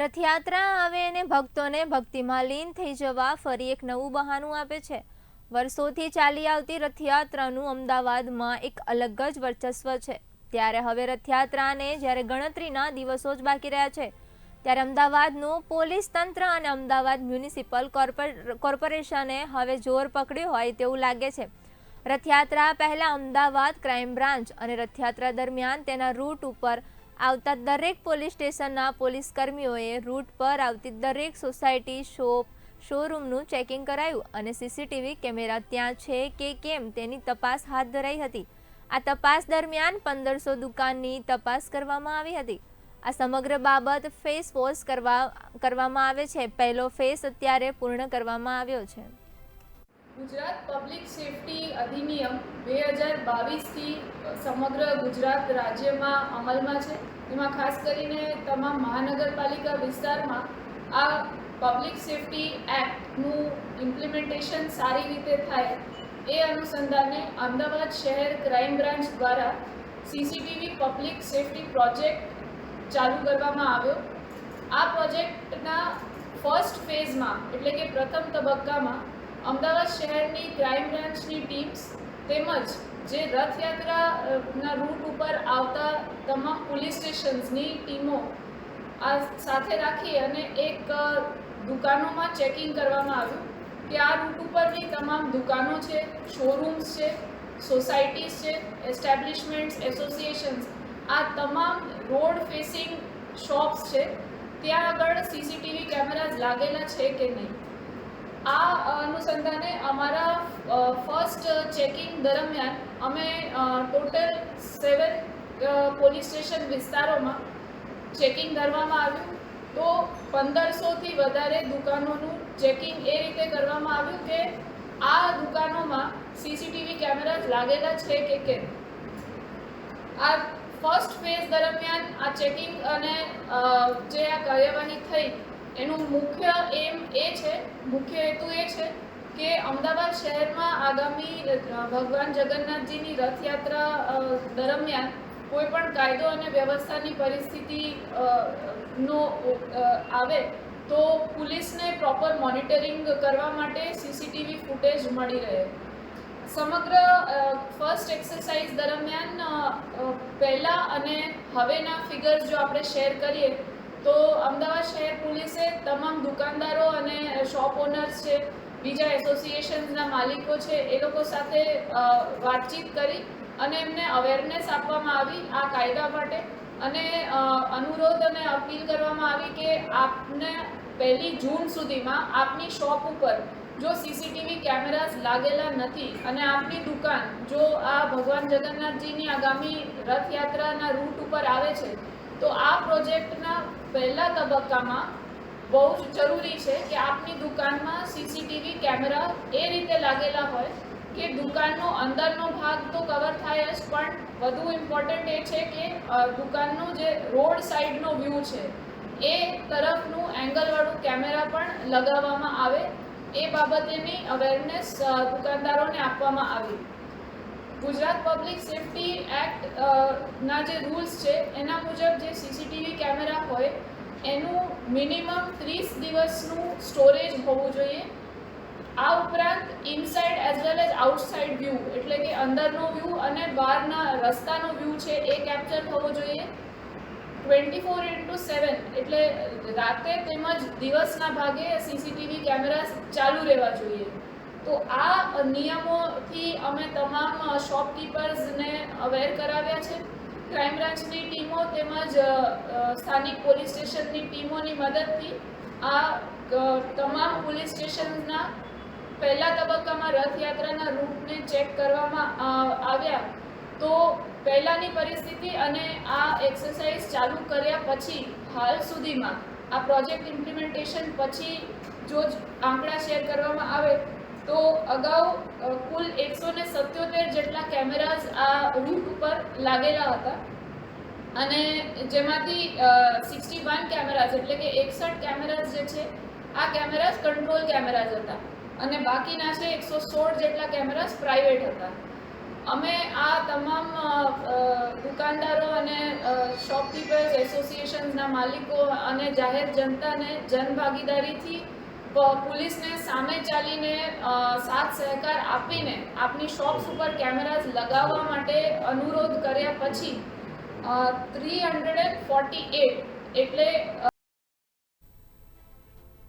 રથયાત્રા આવે અને ભક્તોને ભક્તિમાં લીન થઈ જવા ફરી એક નવું બહાનું આપે છે. વર્ષોથી ચાલી આવતી રથયાત્રાનું અમદાવાદમાં એક અલગ જ વર્ચસ્વ છે. ત્યારે હવે રથયાત્રાને જ્યારે ગણતરીના દિવસો જ બાકી રહ્યા છે, ત્યારે અમદાવાદનું પોલીસ તંત્ર અને અમદાવાદ મ્યુનિસિપલ કોર્પોર- કોર્પોરેશને હવે જોર પકડ્યું હોય તેવું લાગે છે. રથયાત્રા પહેલાં અમદાવાદ ક્રાઇમ બ્રાન્ચ અને રથયાત્રા દરમિયાન તેના રૂટ ઉપર આવતા દરેક પોલીસ સ્ટેશનના પોલીસ કર્મીઓએ રૂટ પર આવતી દરેક સોસાયટી શોપ શોરૂમનું ચેકિંગ કરાયું અને સીસીટીવી કેમેરા ત્યાં છે કે કેમ તેની તપાસ હાથ ધરાઈ હતી. આ તપાસ દરમિયાન પંદરસો દુકાનની તપાસ કરવામાં આવી હતી. આ સમગ્ર બાબત ફેસ વોશ કરવા, કરવામાં આવે છે. પહેલો ફેસ અત્યારે પૂર્ણ કરવામાં આવ્યો છે. ગુજરાત પબ્લિક સેફટી અધિનિયમ બે હજાર બાવીસથી સમગ્ર ગુજરાત રાજ્યમાં અમલમાં છે. એમાં ખાસ કરીને તમામ મહાનગરપાલિકા વિસ્તારમાં આ પબ્લિક સેફટી એક્ટનું ઇમ્પ્લિમેન્ટેશન સારી રીતે થાય એ અનુસંધાને અમદાવાદ શહેર ક્રાઇમ બ્રાન્ચ દ્વારા સીસીટીવી પબ્લિક સેફટી પ્રોજેક્ટ ચાલુ કરવામાં આવ્યો. આ પ્રોજેક્ટના ફર્સ્ટ ફેઝમાં, એટલે કે પ્રથમ તબક્કામાં અમદાવાદ શહેરની ક્રાઇમ બ્રાન્ચની ટીમ્સ તેમજ જે રથયાત્રાના રૂટ ઉપર આવતા તમામ પોલીસ સ્ટેશન્સની ટીમો આ સાથે રાખી અને એક દુકાનોમાં ચેકિંગ કરવામાં આવ્યું. કે આ રૂટ ઉપરની તમામ દુકાનો છે શોરૂમ્સ છે સોસાયટીઝ છે એસ્ટેબ્લિશમેન્ટ્સ એસોસિએશન્સ આ તમામ રોડ ફેસિંગ શોપ્સ છે. ત્યાં આગળ સીસીટીવી કેમેરાઝ લાગેલા છે કે નહીં? અનુસંધાને અમારા ફર્સ્ટ ચેકિંગ દરમિયાન અમે ટોટલ સેવન પોલીસ સ્ટેશન વિસ્તારોમાં ચેકિંગ કરવામાં આવ્યું. તો પંદરસોથી વધારે દુકાનોનું ચેકિંગ એ રીતે કરવામાં આવ્યું કે આ દુકાનોમાં સીસીટીવી કેમેરા લાગેલા છે કે કેમ? આ ફર્સ્ટ ફેઝ દરમિયાન આ ચેકિંગ અને જે આ કાર્યવાહી થઈ, એનું મુખ્ય એમ એ છે, મુખ્ય હેતુ એ છે કે અમદાવાદ શહેરમાં આગામી ભગવાન જગન્નાથજીની રથયાત્રા દરમિયાન કોઈ પણ કાયદો અને વ્યવસ્થાની પરિસ્થિતિ નો આવે તો પોલીસને પ્રોપર મોનિટરિંગ કરવા માટે સીસીટીવી ફૂટેજ મળી રહે. સમગ્ર ફર્સ્ટ એક્સરસાઇઝ દરમિયાન પહેલાં અને હવેના ફિગર્સ જો આપણે શેર કરીએ તો અમદાવાદ શહેર પોલીસે તમામ દુકાનદારો અને શોપ ઓનર્સ છે, બીજા એસોસિએશન્સના માલિકો છે, એ લોકો સાથે વાતચીત કરી અને એમને અવેરનેસ આપવામાં આવી આ કાયદા માટે અને અનુરોધ અને અપીલ કરવામાં આવી કે આપને પહેલી જૂન સુધીમાં આપની શોપ ઉપર જો સીસીટીવી કેમેરાઝ લાગેલા નથી અને આપની દુકાન જો આ ભગવાન જગન્નાથજીની આગામી રથયાત્રાના રૂટ ઉપર આવે છે તો આ પ્રોજેક્ટના પહેલા તબક્કામાં બહુ જ જરૂરી છે કે આપની દુકાનમાં સીસીટીવી કેમેરા એ રીતે લાગેલા હોય કે દુકાનનો અંદરનો ભાગ તો કવર થાય જ, પણ વધુ ઇમ્પોર્ટન્ટ એ છે કે દુકાનનો જે રોડ સાઈડનો વ્યૂ છે, એ તરફનું એંગલવાળું કેમેરા પણ લગાવવામાં આવે. એ બાબતેની અવેરનેસ દુકાનદારોને આપવામાં આવી. ગુજરાત પબ્લિક સેફટી એક્ટ ના જે રૂલ્સ છે, એના મુજબ જે સીસીટીવી કેમેરા હોય, એનું મિનિમમ ત્રીસ દિવસનું સ્ટોરેજ હોવું જોઈએ. આ ઉપરાંત inside as well as outside view એટલે કે અંદરનો વ્યૂ અને બહારના રસ્તાનો વ્યૂ છે, એ કેપ્ચર થવો જોઈએ. ટ્વેન્ટી ફોર ઇન્ટુ સેવન એટલે રાતે તેમજ દિવસના ભાગે સીસીટીવી કેમેરા ચાલુ રહેવા જોઈએ. તો આ નિયમોથી અમે તમામ શોપકીપર્સને અવેર કરાવ્યા છે. ક્રાઇમ બ્રાન્ચની ટીમો તેમજ સ્થાનિક પોલીસ સ્ટેશનની ટીમોની મદદથી આ તમામ પોલીસ સ્ટેશનના પહેલા તબક્કામાં રથયાત્રાના રૂટને ચેક કરવામાં આવ્યા. તો પહેલાંની પરિસ્થિતિ અને આ એક્સરસાઇઝ ચાલુ કર્યા પછી, હાલ સુધીમાં આ પ્રોજેક્ટ ઇમ્પ્લિમેન્ટેશન પછી જો આંકડા શેર કરવામાં આવે તો અગાઉ કુલ એકસો ને સત્યોતેર જેટલા કેમેરાઝ આ રૂટ ઉપર લાગેલા હતા. અને જેમાંથી સિક્સટી વન કેમેરાઝ એટલે કે એકસઠ કેમેરાઝ જે છે, આ કેમેરાઝ કંટ્રોલ કેમેરાઝ હતા. અને બાકીના છે એકસો સોળ જેટલા કેમેરાઝ પ્રાઇવેટ હતા. અમે આ તમામ દુકાનદારો અને શોપકીપર્સ, એસોસિએશન્સના માલિકો અને જાહેર જનતાને જનભાગીદારીથી પોલીસને સામે ચાલીને સાથ સહકાર આપીને આપની શોપ્સ ઉપર કેમેરાઝ લગાવવા માટે અનુરોધ કર્યા પછી થ્રી હંડ્રેડ ફોર્ટી એટ એટલે